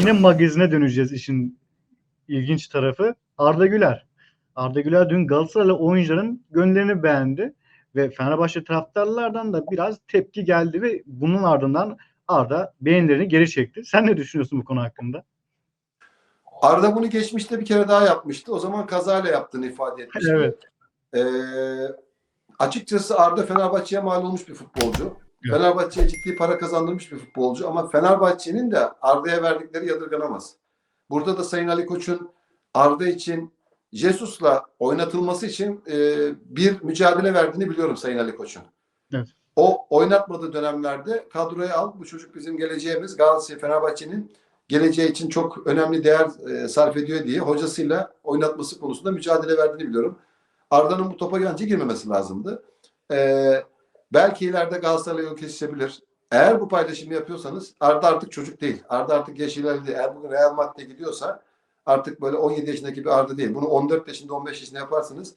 Yine magazine döneceğiz işin ilginç tarafı. Arda Güler. Arda Güler dün Galatasaraylı oyuncuların gönderini beğendi ve Fenerbahçe taraftarlardan da biraz tepki geldi ve bunun ardından Arda beğenilerini geri çekti. Sen ne düşünüyorsun bu konu hakkında? Arda bunu geçmişte bir kere daha yapmıştı. O zaman kazayla yaptığını ifade etmişti. Evet. Ee, açıkçası Arda Fenerbahçe'ye mal olmuş bir futbolcu. Evet. Fenerbahçe'ye ciddi para kazandırmış bir futbolcu ama Fenerbahçe'nin de Arda'ya verdikleri yadırganamaz. Burada da Sayın Ali Koç'un Arda için Jesus'la oynatılması için e, bir mücadele verdiğini biliyorum Sayın Ali Koç'un. Evet. O oynatmadığı dönemlerde kadroya al bu çocuk bizim geleceğimiz Galatasaray Fenerbahçe'nin geleceği için çok önemli değer e, sarf ediyor diye hocasıyla oynatması konusunda mücadele verdiğini biliyorum. Arda'nın bu topa bence girmemesi lazımdı. Ee, belki ileride Galatasaray'la yol kesişebilir. Eğer bu paylaşımı yapıyorsanız Arda artık çocuk değil. Arda artık yaş ilerledi. Eğer bugün Real Madrid'e gidiyorsa artık böyle 17 yaşındaki bir Arda değil. Bunu 14 yaşında 15 yaşında yaparsınız.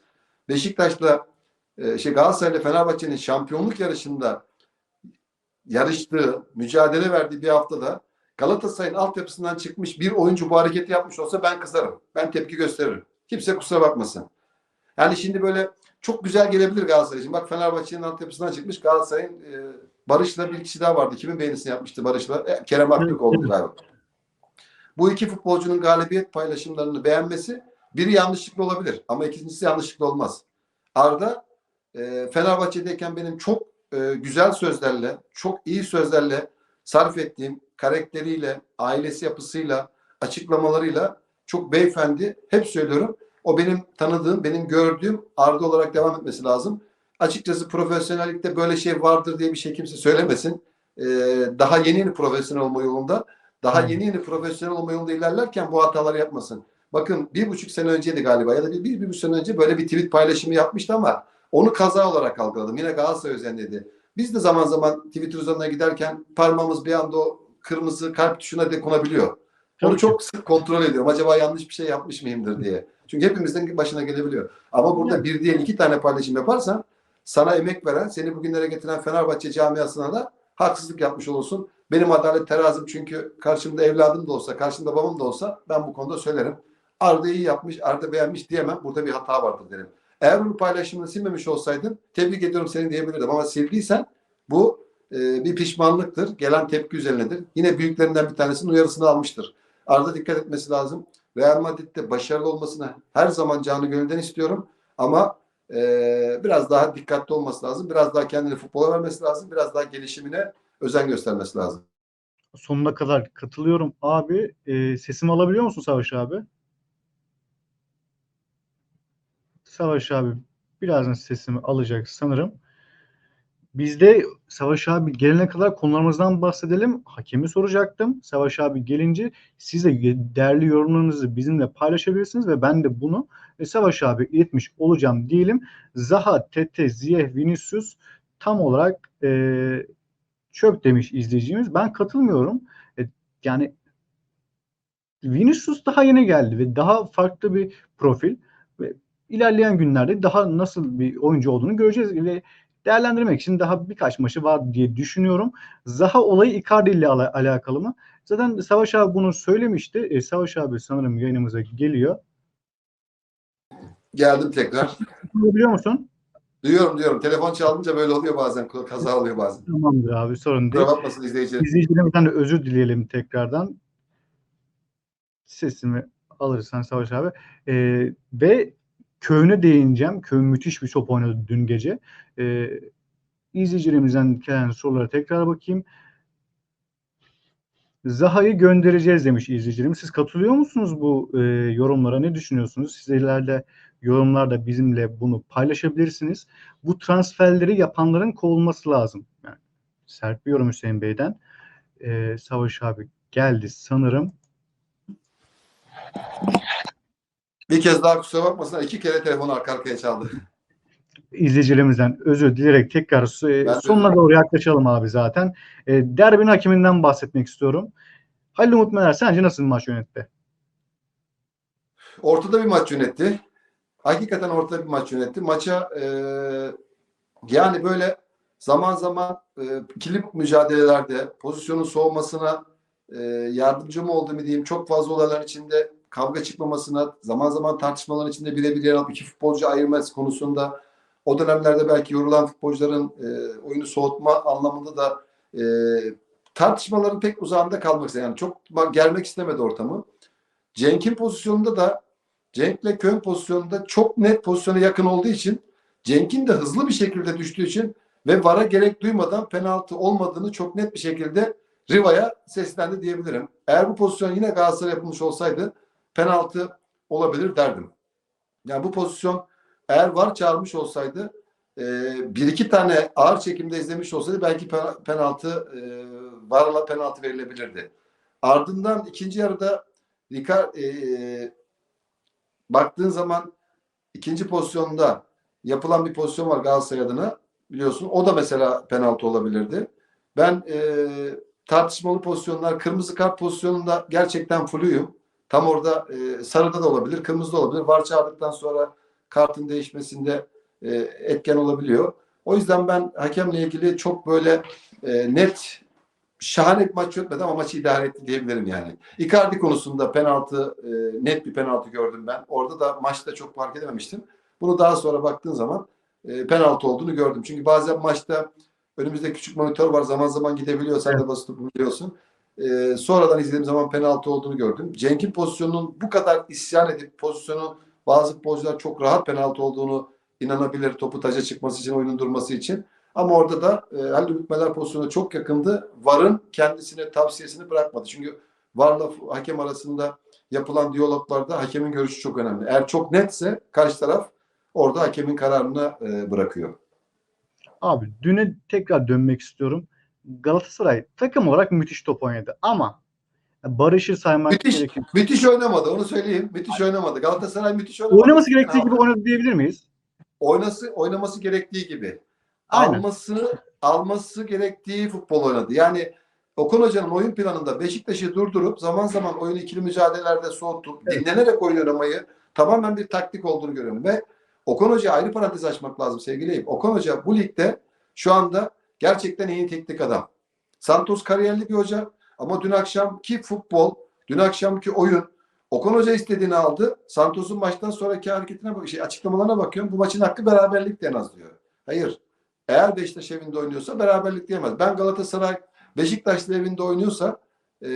Beşiktaş'la e, şey Galatasaray'la Fenerbahçe'nin şampiyonluk yarışında yarıştığı, mücadele verdiği bir haftada Galatasaray'ın altyapısından çıkmış bir oyuncu bu hareketi yapmış olsa ben kızarım. Ben tepki gösteririm. Kimse kusura bakmasın. Yani şimdi böyle çok güzel gelebilir Galatasaray için. Bak Fenerbahçe'nin altyapısından çıkmış Galatasaray'ın e, Barış'la bir kişi daha vardı. Kimin beğenisini yapmıştı Barış'la? E, Kerem Aktürkoğlu galiba. Bu iki futbolcunun galibiyet paylaşımlarını beğenmesi biri yanlışlıkla olabilir ama ikincisi yanlışlıkla olmaz. Arda e, Fenerbahçe'deyken benim çok e, güzel sözlerle, çok iyi sözlerle sarf ettiğim karakteriyle, ailesi yapısıyla, açıklamalarıyla çok beyefendi. Hep söylüyorum. O benim tanıdığım, benim gördüğüm Arda olarak devam etmesi lazım. Açıkçası profesyonellikte böyle şey vardır diye bir şey kimse söylemesin. Ee, daha yeni yeni profesyonel olma yolunda, daha yeni yeni profesyonel olma yolunda ilerlerken bu hataları yapmasın. Bakın bir buçuk sene önceydi galiba ya da bir, bir, bir buçuk sene önce böyle bir tweet paylaşımı yapmıştı ama onu kaza olarak algıladım. Yine Galatasaray özenledi. Biz de zaman zaman Twitter üzerinden giderken parmağımız bir anda o kırmızı kalp tuşuna dokunabiliyor. Onu çok sık kontrol ediyorum. Acaba yanlış bir şey yapmış mıyımdır diye. Çünkü hepimizin başına gelebiliyor. Ama burada bir değil iki tane paylaşım yaparsan sana emek veren, seni bugünlere getiren Fenerbahçe camiasına da haksızlık yapmış olursun. Benim adalet terazim çünkü karşımda evladım da olsa, karşımda babam da olsa ben bu konuda söylerim. Arda iyi yapmış, Arda beğenmiş diyemem. Burada bir hata vardır derim. Eğer bu paylaşımını silmemiş olsaydın tebrik ediyorum seni diyebilirdim. Ama sildiysen bu e, bir pişmanlıktır. Gelen tepki üzerinedir. Yine büyüklerinden bir tanesinin uyarısını almıştır. Arda dikkat etmesi lazım. Real Madrid'de başarılı olmasını her zaman canı gönülden istiyorum. Ama e, biraz daha dikkatli olması lazım. Biraz daha kendini futbola vermesi lazım. Biraz daha gelişimine özen göstermesi lazım. Sonuna kadar katılıyorum. Abi e, sesimi alabiliyor musun Savaş abi? Savaş abi birazdan sesimi alacak sanırım. Biz de Savaş abi gelene kadar konularımızdan bahsedelim. Hakemi soracaktım. Savaş abi gelince siz de değerli yorumlarınızı bizimle paylaşabilirsiniz ve ben de bunu ve Savaş abi iletmiş olacağım diyelim. Zaha, Tete, Ziyeh, Vinicius tam olarak e, çöp demiş izleyicimiz. Ben katılmıyorum. E, yani Vinicius daha yeni geldi ve daha farklı bir profil ve ilerleyen günlerde daha nasıl bir oyuncu olduğunu göreceğiz ve değerlendirmek için daha birkaç maçı var diye düşünüyorum. Zaha olayı Icardi ile ala- alakalı mı? Zaten Savaş abi bunu söylemişti. E, Savaş abi sanırım yayınımıza geliyor. Geldim tekrar. Biliyor musun? Duyuyorum diyorum. Telefon çalınca böyle oluyor bazen. Kaza oluyor bazen. Tamamdır abi sorun değil. Kusura bakmasın izleyiciler. İzleyicilerimizden de özür dileyelim tekrardan. Sesimi alırsan Savaş abi. Ee, ve Köyüne değineceğim. Köy müthiş bir top oynadı dün gece. Ee, izleyicilerimizden gelen sorulara tekrar bakayım. Zaha'yı göndereceğiz demiş izleyicilerimiz. Siz katılıyor musunuz bu e, yorumlara? Ne düşünüyorsunuz? Sizler de yorumlarda bizimle bunu paylaşabilirsiniz. Bu transferleri yapanların kovulması lazım. Yani, sert bir yorum Hüseyin Bey'den. Ee, Savaş abi geldi sanırım. Bir kez daha kusura bakmasın. iki kere telefon arka arkaya çaldı. izleyicilerimizden özür dileyerek tekrar e, Ben de- sonuna doğru yaklaşalım abi zaten. E, derbinin hakeminden bahsetmek istiyorum. Halil Umut Meler sence nasıl bir maç yönetti? Ortada bir maç yönetti. Hakikaten ortada bir maç yönetti. Maça e, yani böyle zaman zaman e, ikili mücadelelerde pozisyonun soğumasına e, yardımcı mı oldu mu diyeyim çok fazla olayların içinde kavga çıkmamasına zaman zaman tartışmaların içinde birebir yer alıp iki futbolcu ayırması konusunda o dönemlerde belki yorulan futbolcuların e, oyunu soğutma anlamında da e, tartışmaların pek uzağında kalmak istedi. Yani çok germek istemedi ortamı. Cenk'in pozisyonunda da Cenk'le Kön pozisyonunda çok net pozisyona yakın olduğu için Cenk'in de hızlı bir şekilde düştüğü için ve VAR'a gerek duymadan penaltı olmadığını çok net bir şekilde Riva'ya seslendi diyebilirim. Eğer bu pozisyon yine Galatasaray yapılmış olsaydı penaltı olabilir derdim. Yani bu pozisyon eğer VAR çağırmış olsaydı e, bir iki tane ağır çekimde izlemiş olsaydı belki pe- penaltı e, VAR'la penaltı verilebilirdi. Ardından ikinci yarıda Ricard, e, baktığın zaman ikinci pozisyonda yapılan bir pozisyon var Galatasaray adına biliyorsun. O da mesela penaltı olabilirdi. Ben e, tartışmalı pozisyonlar, kırmızı kart pozisyonunda gerçekten fluyum. Tam orada e, sarıda da olabilir, kırmızıda olabilir. Var çağırdıktan sonra kartın değişmesinde e, etken olabiliyor. O yüzden ben hakemle ilgili çok böyle e, net şahane bir maç yönetmedi ama maçı idare etti diyebilirim yani. Icardi konusunda penaltı e, net bir penaltı gördüm ben. Orada da maçta çok fark edememiştim. Bunu daha sonra baktığın zaman e, penaltı olduğunu gördüm. Çünkü bazen maçta önümüzde küçük monitör var. Zaman zaman gidebiliyor. Sen de basit biliyorsun. E, sonradan izlediğim zaman penaltı olduğunu gördüm. Cenk'in pozisyonunun bu kadar isyan edip pozisyonu bazı futbolcular çok rahat penaltı olduğunu inanabilir topu taca çıkması için, oyunun durması için. Ama orada da e, Halil Ümit pozisyonu çok yakındı. VAR'ın kendisine tavsiyesini bırakmadı. Çünkü VAR'la hakem arasında yapılan diyaloglarda hakemin görüşü çok önemli. Eğer çok netse karşı taraf orada hakemin kararına e, bırakıyor. Abi düne tekrar dönmek istiyorum. Galatasaray takım olarak müthiş top oynadı ama Barış'ı saymak Müthiş, gerekir. müthiş oynamadı onu söyleyeyim. Müthiş oynamadı. Galatasaray müthiş oynamadı. Oynaması gerektiği gibi oynadı diyebilir miyiz? Oynası, oynaması gerektiği gibi. Aynen. Alması, alması gerektiği futbol oynadı. Yani Okan Hoca'nın oyun planında Beşiktaş'ı durdurup zaman zaman oyunu ikili mücadelelerde soğutup Evet. dinlenerek oyun oynamayı tamamen bir taktik olduğunu görüyorum. Ve Okan Hoca ayrı parantez açmak lazım sevgili Eyüp. Okan Hoca bu ligde şu anda gerçekten iyi teknik adam. Santos kariyerli bir hoca ama dün akşamki futbol, dün akşamki oyun Okan Hoca istediğini aldı. Santos'un maçtan sonraki hareketine şey, açıklamalarına bakıyorum. Bu maçın hakkı beraberlik en az diyor. Hayır. Eğer Beşiktaş evinde oynuyorsa beraberlik diyemez. Ben Galatasaray Beşiktaş'la evinde oynuyorsa e,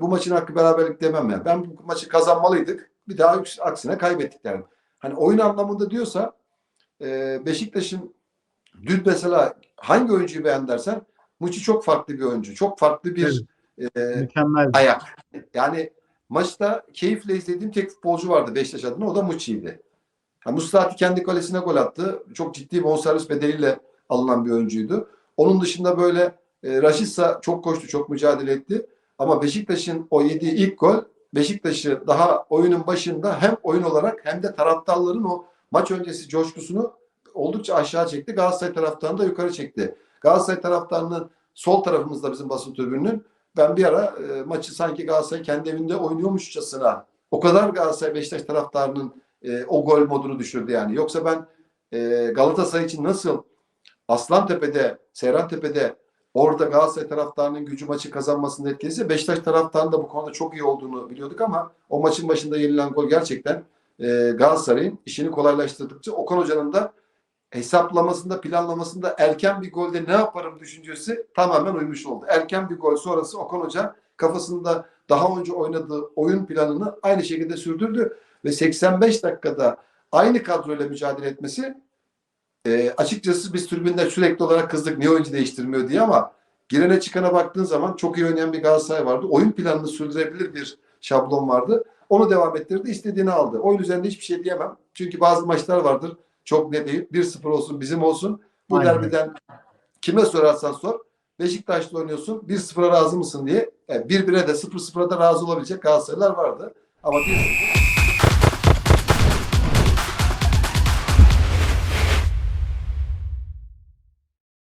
bu maçın hakkı beraberlik demem yani. Ben bu maçı kazanmalıydık. Bir daha aksine kaybettik derim. Hani oyun anlamında diyorsa e, Beşiktaş'ın dün mesela hangi oyuncuyu beğen dersen Muçi çok farklı bir oyuncu. Çok farklı bir e, Mükemmel. ayak. Yani maçta keyifle izlediğim tek futbolcu vardı Beşiktaş adına. O da Muçi'ydi. Yani Muslati kendi kalesine gol attı. Çok ciddi bonservis bedeliyle alınan bir oyuncuydu. Onun dışında böyle e, Raşitsa çok koştu, çok mücadele etti. Ama Beşiktaş'ın o yediği ilk gol Beşiktaş'ı daha oyunun başında hem oyun olarak hem de taraftarların o maç öncesi coşkusunu oldukça aşağı çekti. Galatasaray taraftarını da yukarı çekti. Galatasaray taraftarının sol tarafımızda bizim basın tribününün ben bir ara e, maçı sanki Galatasaray kendi evinde oynuyormuşçasına o kadar Galatasaray Beşiktaş taraftarının e, o gol modunu düşürdü yani. Yoksa ben e, Galatasaray için nasıl Aslantepe'de, Seyrantepe'de orada Galatasaray taraftarının gücü maçı kazanmasında etkiliyse Beşiktaş taraftarının da bu konuda çok iyi olduğunu biliyorduk ama o maçın başında yenilen gol gerçekten e, Galatasaray'ın işini kolaylaştırdıkça Okan Hoca'nın da hesaplamasında, planlamasında erken bir golde ne yaparım düşüncesi tamamen uymuş oldu. Erken bir gol sonrası Okan Hoca kafasında daha önce oynadığı oyun planını aynı şekilde sürdürdü ve 85 dakikada aynı kadroyla mücadele etmesi e, açıkçası biz tribünde sürekli olarak kızdık niye oyuncu değiştirmiyor diye ama girene çıkana baktığın zaman çok iyi oynayan bir Galatasaray vardı. Oyun planını sürdürebilir bir şablon vardı. Onu devam ettirdi. istediğini aldı. Oyun üzerinde hiçbir şey diyemem. Çünkü bazı maçlar vardır. Çok net değil. 1-0 olsun bizim olsun. Bu Aynen. derbiden kime sorarsan sor. Beşiktaş'ta oynuyorsun. 1-0'a razı mısın diye. Yani 1-1'e de 0-0'a da razı olabilecek Galatasaraylar vardı. Ama 1-0